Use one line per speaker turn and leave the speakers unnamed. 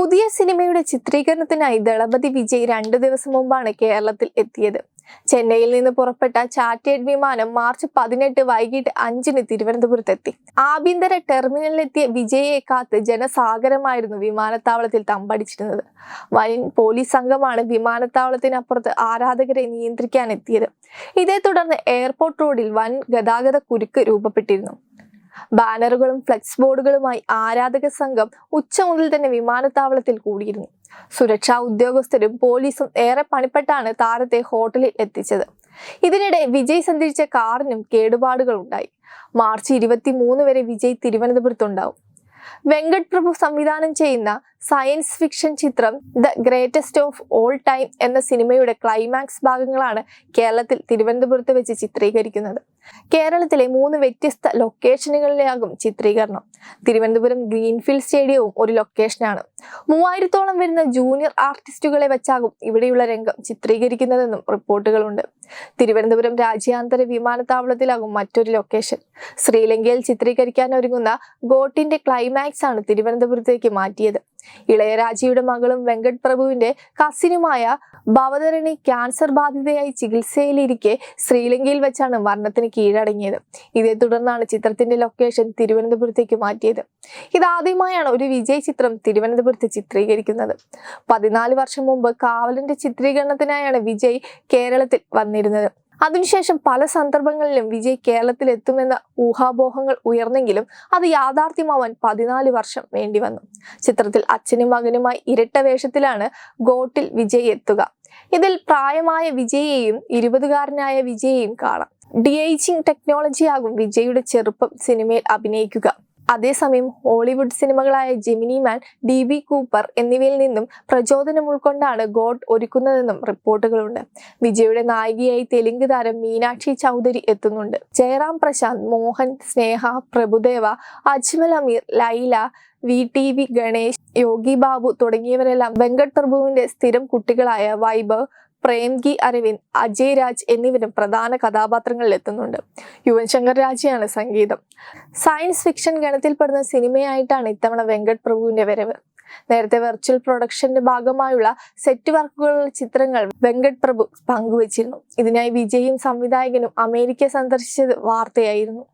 പുതിയ സിനിമയുടെ ചിത്രീകരണത്തിനായി ദളപതി വിജയ് രണ്ടു ദിവസം മുമ്പാണ് കേരളത്തിൽ എത്തിയത്. ചെന്നൈയിൽ നിന്ന് പുറപ്പെട്ട ചാർട്ടേഡ് വിമാനം മാർച്ച് പതിനെട്ട് വൈകിട്ട് അഞ്ചിന് തിരുവനന്തപുരത്തെത്തി. ആഭ്യന്തര ടെർമിനലിലെത്തിയ വിജയെ കാത്ത് ജനസാഗരമായിരുന്നു വിമാനത്താവളത്തിൽ തമ്പടിച്ചിരുന്നത്. വൻ പോലീസ് സംഘമാണ് വിമാനത്താവളത്തിനപ്പുറത്ത് ആരാധകരെ നിയന്ത്രിക്കാൻ എത്തിയത് ഇതേ തുടർന്ന് എയർപോർട്ട് റോഡിൽ വൻ ഗതാഗത കുരുക്ക് രൂപപ്പെട്ടിരുന്നു. ബാനറുകളും ഫ്ലെക്സ് ബോർഡുകളുമായി ആരാധക സംഘം ഉച്ച മുതൽ തന്നെ വിമാനത്താവളത്തിൽ കൂടിയിരുന്നു. സുരക്ഷാ ഉദ്യോഗസ്ഥരും പോലീസും ഏറെ പണിപ്പെട്ടാണ് താരത്തെ ഹോട്ടലിൽ എത്തിച്ചത്. ഇതിനിടെ വിജയ് സഞ്ചരിച്ച കാറിനും കേടുപാടുകൾ ഉണ്ടായി. മാർച്ച് ഇരുപത്തി മൂന്ന് വരെ വിജയ് തിരുവനന്തപുരത്തുണ്ടാവും. വെങ്കട് പ്രഭു സംവിധാനം ചെയ്യുന്ന സയൻസ് ഫിക്ഷൻ ചിത്രം the greatest of all time എന്ന സിനിമയുടെ ക്ലൈമാക്സ് ഭാഗങ്ങളാണ് കേരളത്തിൽ തിരുവനന്തപുരത്ത് വെച്ച് ചിത്രീകരിക്കുന്നത്. കേരളത്തിലെ മൂന്ന് വ്യത്യസ്ത ലൊക്കേഷനുകളിലാകും ചിത്രീകരണം. തിരുവനന്തപുരം ഗ്രീൻഫീൽഡ് സ്റ്റേഡിയവും ഒരു ലൊക്കേഷനാണ്. മൂവായിരത്തോളം വരുന്ന ജൂനിയർ ആർട്ടിസ്റ്റുകളെ വെച്ചാകും ഇവിടെയുള്ള രംഗം ചിത്രീകരിക്കുന്നതെന്നും റിപ്പോർട്ടുകളുണ്ട്. തിരുവനന്തപുരം രാജ്യാന്തര വിമാനത്താവളത്തിലാകും മറ്റൊരു ലൊക്കേഷൻ. ശ്രീലങ്കയിൽ ചിത്രീകരിക്കാൻ ഒരുങ്ങുന്ന ഗോട്ടിന്റെ ക്ലൈമാക്സ് ആണ് തിരുവനന്തപുരത്തേക്ക് മാറ്റിയത്. ഇളയരാജയുടെ മകളും വെങ്കട് പ്രഭുവിന്റെ കസിനുമായ ഭവതരണി ക്യാൻസർ ബാധിതയായി ചികിത്സയിലിരിക്കെ ശ്രീലങ്കയിൽ വെച്ചാണ് മരണത്തിന് കീഴടങ്ങിയത്. ഇതേ തുടർന്നാണ് ചിത്രത്തിന്റെ ലൊക്കേഷൻ തിരുവനന്തപുരത്തേക്ക് മാറ്റിയത്. ഇതാദ്യമായാണ് ഒരു വിജയ് ചിത്രം തിരുവനന്തപുരത്ത് ചിത്രീകരിക്കുന്നത്. പതിനാല് വർഷം മുമ്പ് കാവലിന്റെ ചിത്രീകരണത്തിനായാണ് വിജയ് കേരളത്തിൽ വന്നിരുന്നത്. അതിനുശേഷം പല സന്ദർഭങ്ങളിലും വിജയ് കേരളത്തിൽ എത്തുമെന്ന ഊഹാപോഹങ്ങൾ ഉയർന്നെങ്കിലും അത് യാഥാർത്ഥ്യമാവാൻ പതിനാല് വർഷം വേണ്ടി വന്നു ചിത്രത്തിൽ അച്ഛനും മകനുമായി ഇരട്ട വേഷത്തിലാണ് ഗോട്ടിൽ വിജയ് എത്തുക. ഇതിൽ പ്രായമായ വിജയെയും ഇരുപതുകാരനായ വിജയെയും കാണാം. ഡിഐജിങ് ടെക്നോളജിയാകും വിജയുടെ ചെറുപ്പം സിനിമയിൽ അഭിനയിക്കുക. അതേസമയം Hollywood സിനിമകളായ Gemini Man D B Cooper എന്നിവയിൽ നിന്നും പ്രചോദനം ഉൾക്കൊണ്ടാണ് ഗോഡ് ഒരുക്കുന്നതെന്നും റിപ്പോർട്ടുകളുണ്ട്. വിജയുടെ നായികയായി തെലുങ്ക് താരം മീനാക്ഷി ചൗധരി എത്തുന്നുണ്ട്. Jayaram Prashanth Mohan Sneha Prabhudeva Ajmal Ameer Laila V T V Ganesh Yogi Babu തുടങ്ങിയവരെല്ലാം Venkat പ്രഭുവിന്റെ സ്ഥിരം കുട്ടികളായ വൈഭവ് പ്രേംഗി അരവിന്ദ് അജയ് രാജ് എന്നിവരും പ്രധാന കഥാപാത്രങ്ങളിൽ എത്തുന്നുണ്ട്. യുവൻ ശങ്കർ രാജയാണ് സംഗീതം. സയൻസ് ഫിക്ഷൻ ഗണത്തിൽപ്പെടുന്ന സിനിമയായിട്ടാണ് ഇത്തവണ വെങ്കട് പ്രഭുവിന്റെ വരവ്. നേരത്തെ വെർച്വൽ പ്രൊഡക്ഷന്റെ ഭാഗമായുള്ള സെറ്റ് വർക്കുകളുടെ ചിത്രങ്ങൾ വെങ്കട് പ്രഭു പങ്കുവച്ചിരുന്നു. ഇതിനായി വിജയും സംവിധായകനും അമേരിക്ക സന്ദർശിച്ചത് വാർത്തയായിരുന്നു.